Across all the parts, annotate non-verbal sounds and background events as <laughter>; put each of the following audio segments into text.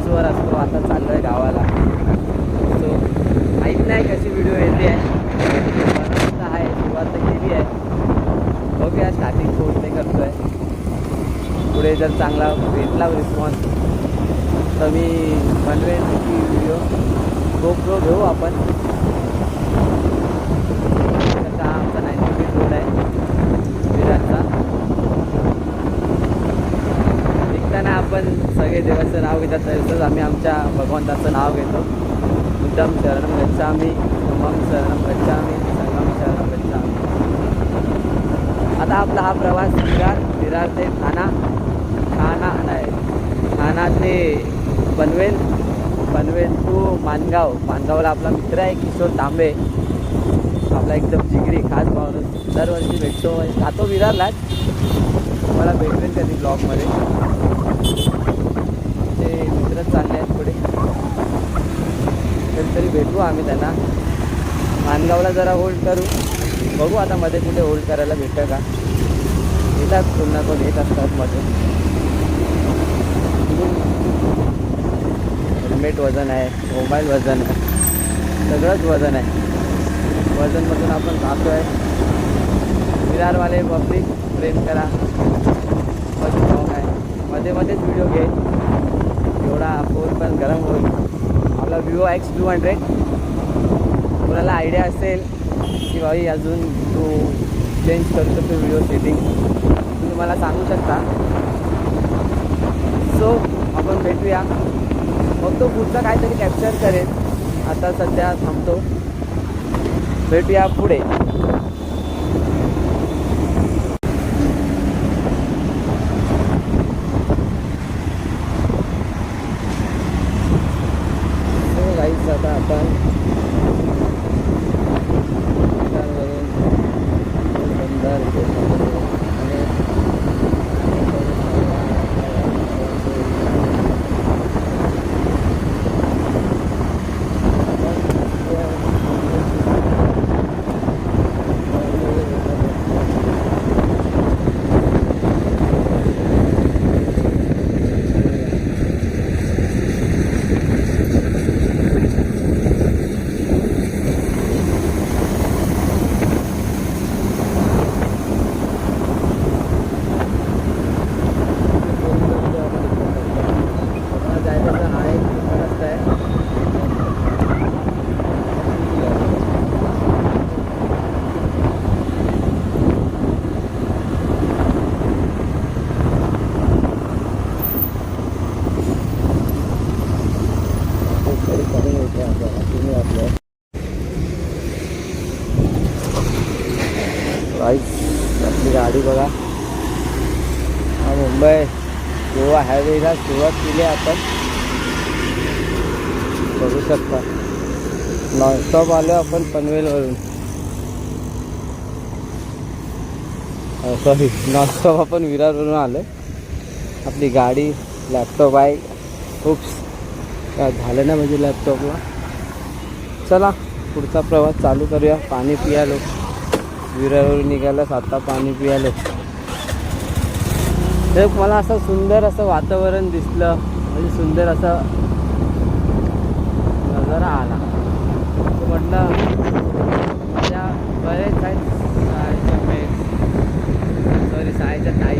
जोशवर असतो. आता चाललो आहे गावाला. सो माहीत नाही कशी व्हिडिओ येते. आहे आहे. सुरुवात तर केली आहे. बघूया स्टार्टिंग पोहोचणे करतो आहे पुढे जर चांगला भेटला रिस्पॉन्स तर मी बनवेन की व्हिडिओ गोप्रो घेऊ आपण. त्याचा आमचा नाईन रोड आहे. विराटचा. निघताना आपण सगळे देवाचं नाव घेतात तसंच आम्ही आमच्या भगवंताचं नाव घेतो. बुद्धम शरणम गच्छामी धम्मम शरणम गच्छामी संगम शरणम गच्छामी. आता आपला हा प्रवास विरार विरार ते ठाणा ठाणा नाही ठाणा ते पनवेल पनवेल टू मानगाव. मानगावला आपला मित्र आहे किशोर तांबे. आपला एकदम जिगरी खास भावनं दरवर्षी भेटतो. जातो विरारलाच. मला भेटवेल कधी ब्लॉगमध्ये ते मित्र चालले आहेत पुढे. कधीतरी भेटू आम्ही त्यांना. मानगावला जरा होल्ड करू. बघू आता मध्ये कुठे होल्ड करायला भेटतं का. येतात पुन्हा कोण येत असतात मध्ये. हेल्मेट वजन आहे मोबाईल वजन आहे सगळंच वजन आहे. वजनमधून आपण जातो आहे विरारवाले पब्लिक प्रेम करा. मध्ये मध्येच व्हिडिओ घे. एवढा फोन पण गरम होईल. आपला विवो एक्स टू हंड्रेड कोणाला आयडिया असेल की बाई अजून तू चेंज करू शकतो व्हिडिओ सेटिंग तुम्ही मला सांगू शकता. सो आपण भेटूया. मग तो पुढचा काहीतरी कॅप्चर करेल. आता सध्या थांबतो. भेटूया पुढे. bye. गोवा सुरुवात केली आपण. बघू शकता. नॉनस्टॉप आलो आपण पनवेलवरून. सॉरी नॉनस्टॉप आपण विरारवरून आलो आपली गाडी लॅपटॉप आहे. खूप काय झालं ना म्हणजे लॅपटॉपला चला पुढचा प्रवास चालू करूया. पाणी पियालो विरारवरून निघालं आता पाणी पियालो तर मला असं सुंदर असं वातावरण दिसलं. म्हणजे सुंदर असं नजारा आला. तर म्हटलं त्या बरेच आहेत सायच्या सॉरी सायच्या ताई.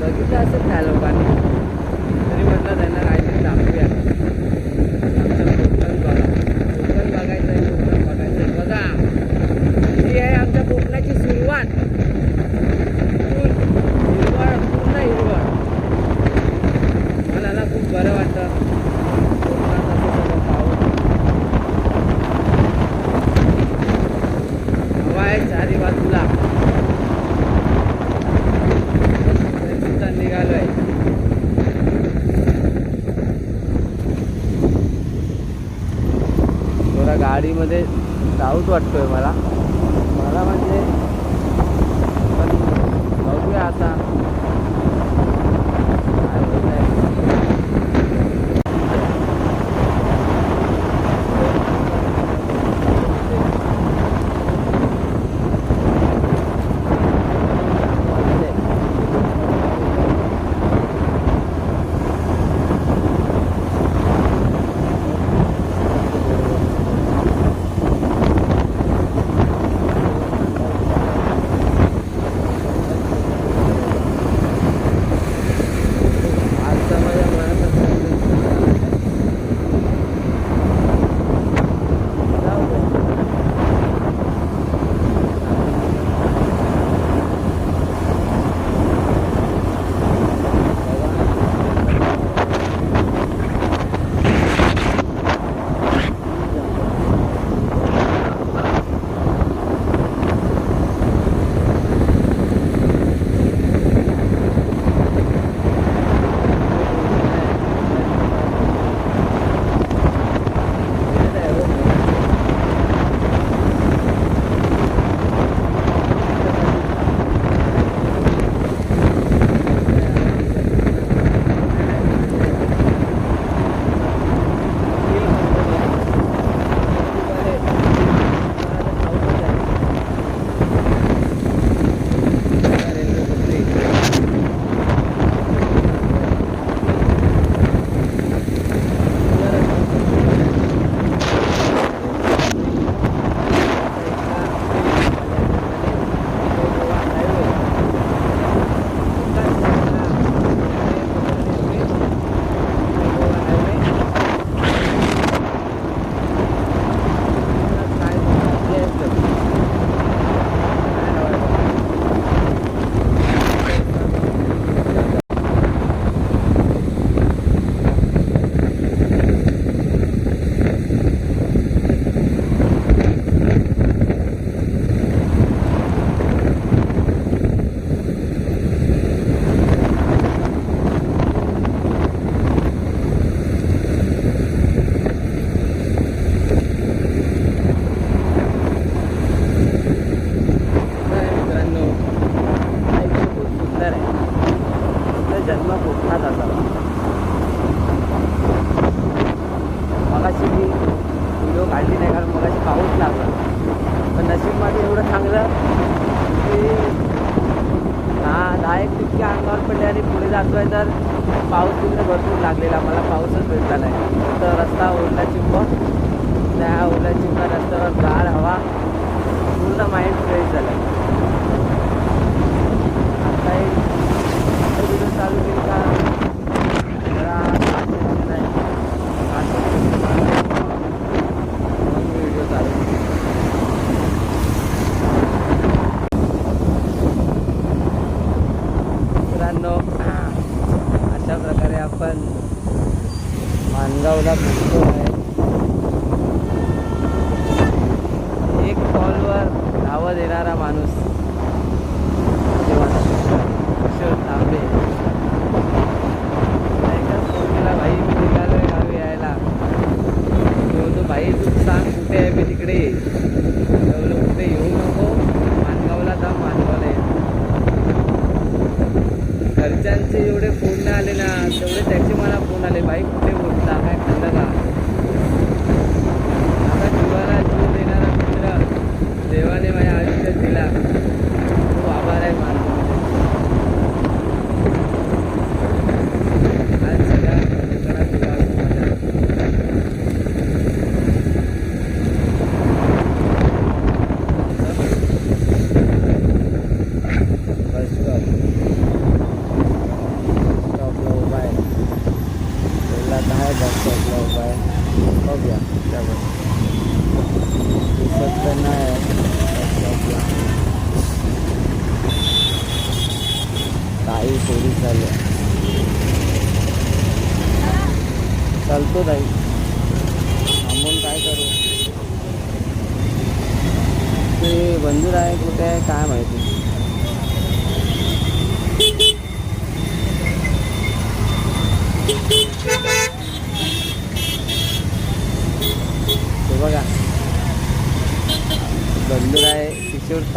बघितलं असेल त्या लोकांनी. तरी म्हटलं त्यांना काहीतरी दाखवूया. आमच्या बघा. পারতো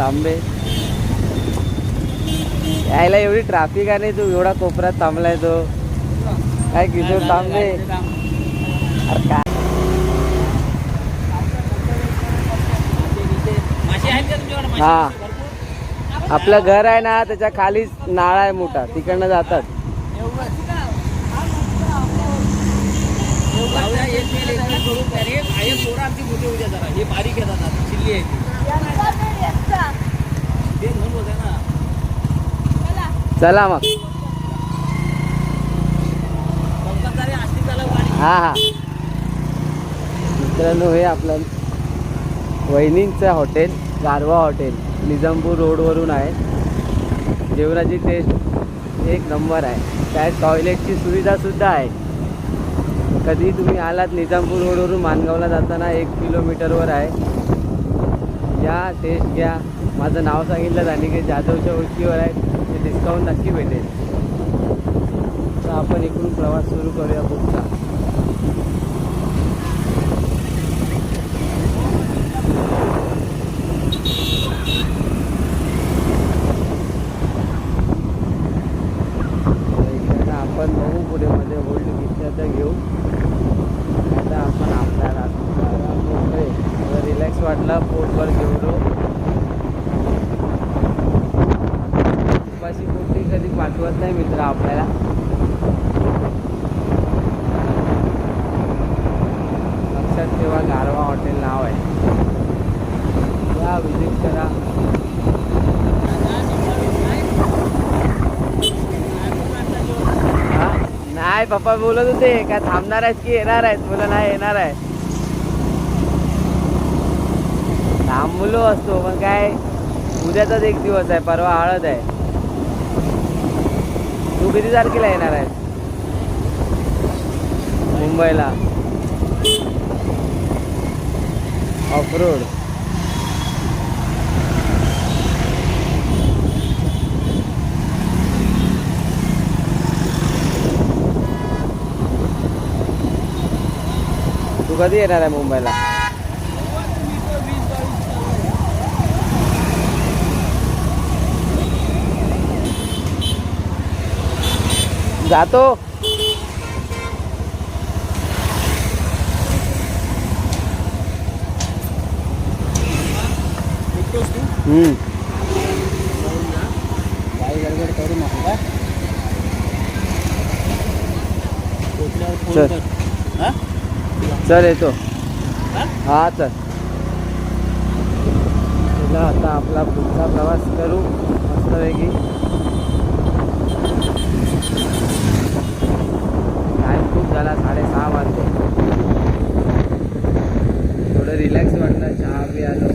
तांबे यायला एवढी ट्रॅफिक आहे नाही तू एवढा कोपऱ्यात थांबलाय तो. काय किशोर तांबे अरे काय? हा. आपलं घर आहे ना त्याच्या खालीच नाळा आहे मोठा तिकडनं जातात जाऊया, एक मिनिट, एक मिनिट करू. अरे, आहे पोरं आमची मोठी होऊ द्या जरा. हे बारीक येतात आता, चिल्ली आहे ती. ते घेऊन बघा ना. चला मग. हा हा. मित्रांनो हे आपलं वहिनींचं हॉटेल गारवा हॉटेल निजामपूर रोडवरून आहे. जेवणाची टेस्ट एक नंबर आहे. त्यात टॉयलेटची सुविधासुद्धा आहे. कधी तुम्ही आलात निजामपूर रोडवरून मानगावला जाताना एक किलोमीटरवर आहे. या टेस्ट घ्या. माझं नाव सांगितलं अनिकेत जाधवच्या ओळखीवर आहे ते डिस्काउंट नक्की भेटेल. तर आपण इकडून प्रवास सुरू करूया पुढचा इकडनं आपण बघू पुढे मध्ये होल्ड घेतलं तर घेऊ आता आपण आपल्याला मोकळे जर रिलॅक्स वाटला पोटभर जेवलो उपाशी पोटी कधी पाठवत नाही मित्र आपल्याला लक्षात ठेवा गारवा हॉटेल नाव आहे या विजिट करा हा? नाही पप्पा बोलत होते काय थांबणार आहेत की येणार आहेत मुलं नाही येणार आहे. थांबलो असतो पण काय उद्याचाच एक दिवस आहे परवा हळद आहे. तू किती तारखेला येणार आहे मुंबईला. ऑफ रोड कधी येणार आहे मुंबईला? जातो. हम्म. काही करू चल. चल येतो. हा? चल. चला आता आपला पुढचा प्रवास करू. मस्तपैकी टाईम खूप झाला साडेसहा वाजले. थोडं रिलॅक्स वाटलं चहा बी आलो.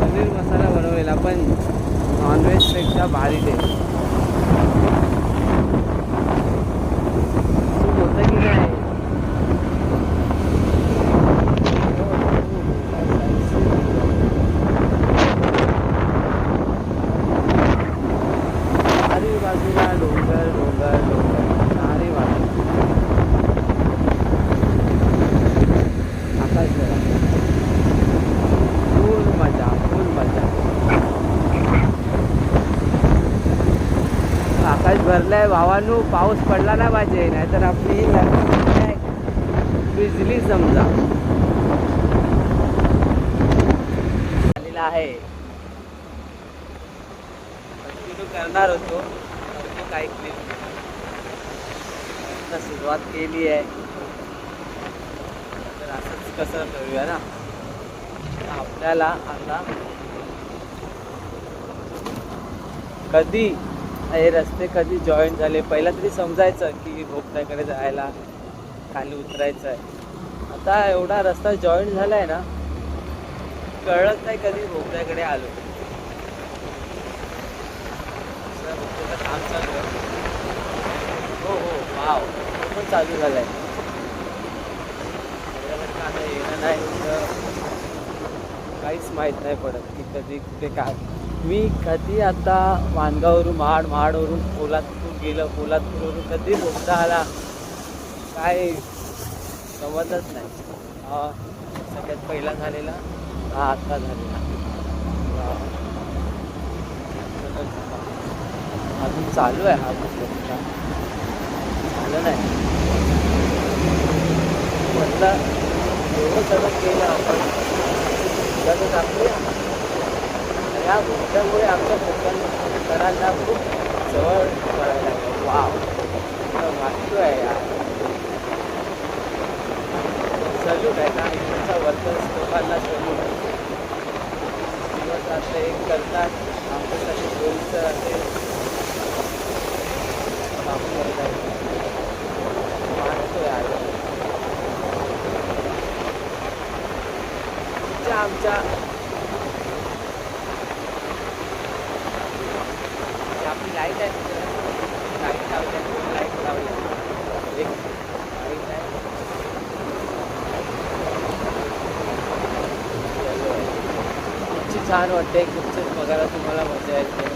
पनीर मसाला बनवलेला पण नॉनव्हेजपेक्षा भारी तू म्हटलंय भावानू पाऊस पडला ना पाहिजे नाहीतर आपली बिजली समजा. झालेला आहे. कंटिन्यू करणार होतो करतो काय क्लिप सुरुवात केली आहे. तर असंच कसं करूया ना? आपल्याला आता कधी हे रस्ते कधी जॉईन झाले? पहिला तरी समजायचं की भोपट्याकडे जायला खाली उतरायचं आहे आता एवढा रस्ता जॉईन झाला आहे ना कळत नाही कधी भोपट्याकडे आलो. काम चालू हो हो वाव पण चालू झालं आहे आता येणं नाही तर काहीच माहीत नाही पडत की कधी कुठे काय. मी कधी आता वानगावरून महाड महाडवरून पोलादपूर गेलं पोलादपूरवरून कधी भोगता आला काय समजत नाही. सगळ्यात पहिला झालेला हा आत्ता झालेला. अजून चालू आहे हा भोगता झालं नाही. म्हटलं एवढं सगळं केलं आपण त्यातच आपले या गोष्टीमुळे आमच्या कोकणकरांना म्हणजे खूप जवळ करायला लागलं. वाव. वाटतो आहे या सल्यूट आहे ना इकडचा वर्तन लोकांना सल्यूट आहे दिवस आता एक करतात आमच्यासाठी सोयीचं असे काम करत आहेत आमच्या आमच्या ही आपली लाइट आहे लाइट लावली आहे. लाइट लावली एक लाइट आहे. Yellow छान वाटते. खूपच बघायला तुम्हाला मजा येते.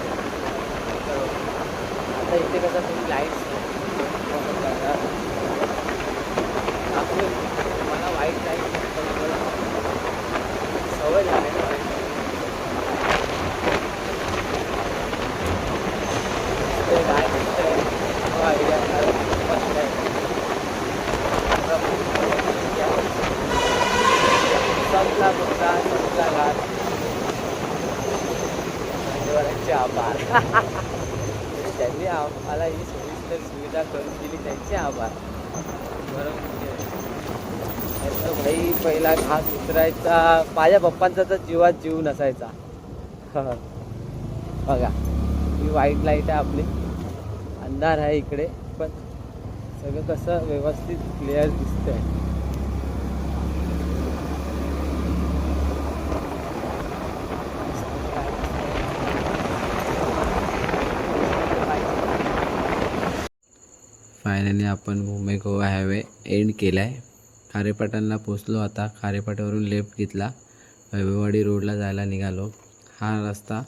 तर आता इथे कसं तुम्ही लाईट्स आपण मला वाईट लाइट सवय झाली ना white light. ते काय दिसतंय तो आयडिया मस्त आहे संपला मुद्दा संपला घाट धन्यवादांचे आभार त्यांनी आम्हाला ही सोयीस्कर सुविधा करून दिली त्यांचे आभार. बरोबर त्याचं भाई पहिला घास उतरायचा माझ्या पप्पांचा तर जीवात जीव नसायचा. <laughs> बघा ही वाईट लाइट आहे आपली. अंधार आहे इकडे पण सगळं कसं व्यवस्थित क्लिअर दिसतंय. गाण्याने आपण मुंबई गोवा हायवे एंड केला आहे खारेपाटणला पोचलो आता. खारेपाट्यावरून लेफ्ट घेतला. वैभववाडी रोडला जायला निघालो. हा रस्ता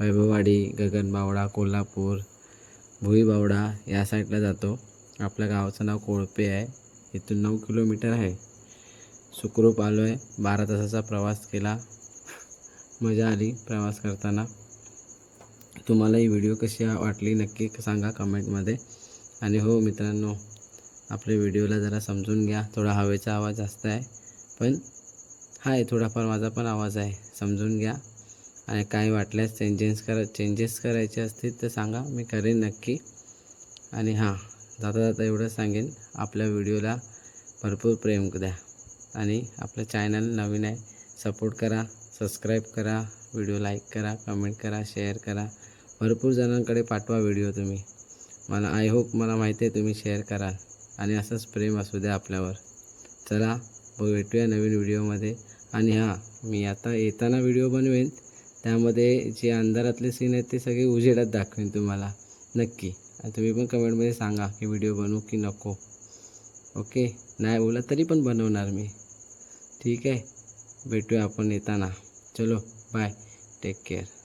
वैभववाडी गगनबावडा कोल्हापूर भुईबावडा या साईडला जातो. आपल्या गावाचं नाव कोळपे आहे. इथून नऊ किलोमीटर आहे. सुखरूप आलो आहे बारा तासाचा प्रवास केला. मजा आली प्रवास करताना. तुम्हाला ही व्हिडिओ कशी वाटली नक्की सांगा कमेंटमध्ये आणि हो मित्रांनो आपल्या व्हिडिओला जरा समजून घ्या. थोडा हवेचा आवाज जास्त आहे पण आहे थोडाफार माझा पण आवाज आहे. समजून घ्या. आणि काही वाटल्यास चेंजेस करा चेंजेस करायचे असतील तर सांगा मी करेन नक्की. आणि हां जाता जाता एवढं सांगेन आपल्या व्हिडिओला भरपूर प्रेम द्या. आणि आपलं चॅनल नवीन आहे सपोर्ट करा सबस्क्राईब करा व्हिडिओ लाईक करा कमेंट करा शेअर करा. भरपूर जणांकडे पाठवा व्हिडिओ तुम्ही. मला आय होप मला माहिती आहे तुम्ही शेअर कराल. आणि असंच प्रेम असू द्या आपल्यावर. चला भेटूया नवीन व्हिडिओमध्ये आणि हां मी आता येताना व्हिडिओ बनवेन. त्यामध्ये जे अंधारातले सीन आहेत ते सगळे उजेडात दाखवेन तुम्हाला. नक्की. आणि तुम्ही पण कमेंटमध्ये सांगा की व्हिडिओ बनवू की नको. ओके नाही बोला तरी पण बनवणार मी. ठीक आहे? भेटूया आपण येताना. चलो बाय टेक केअर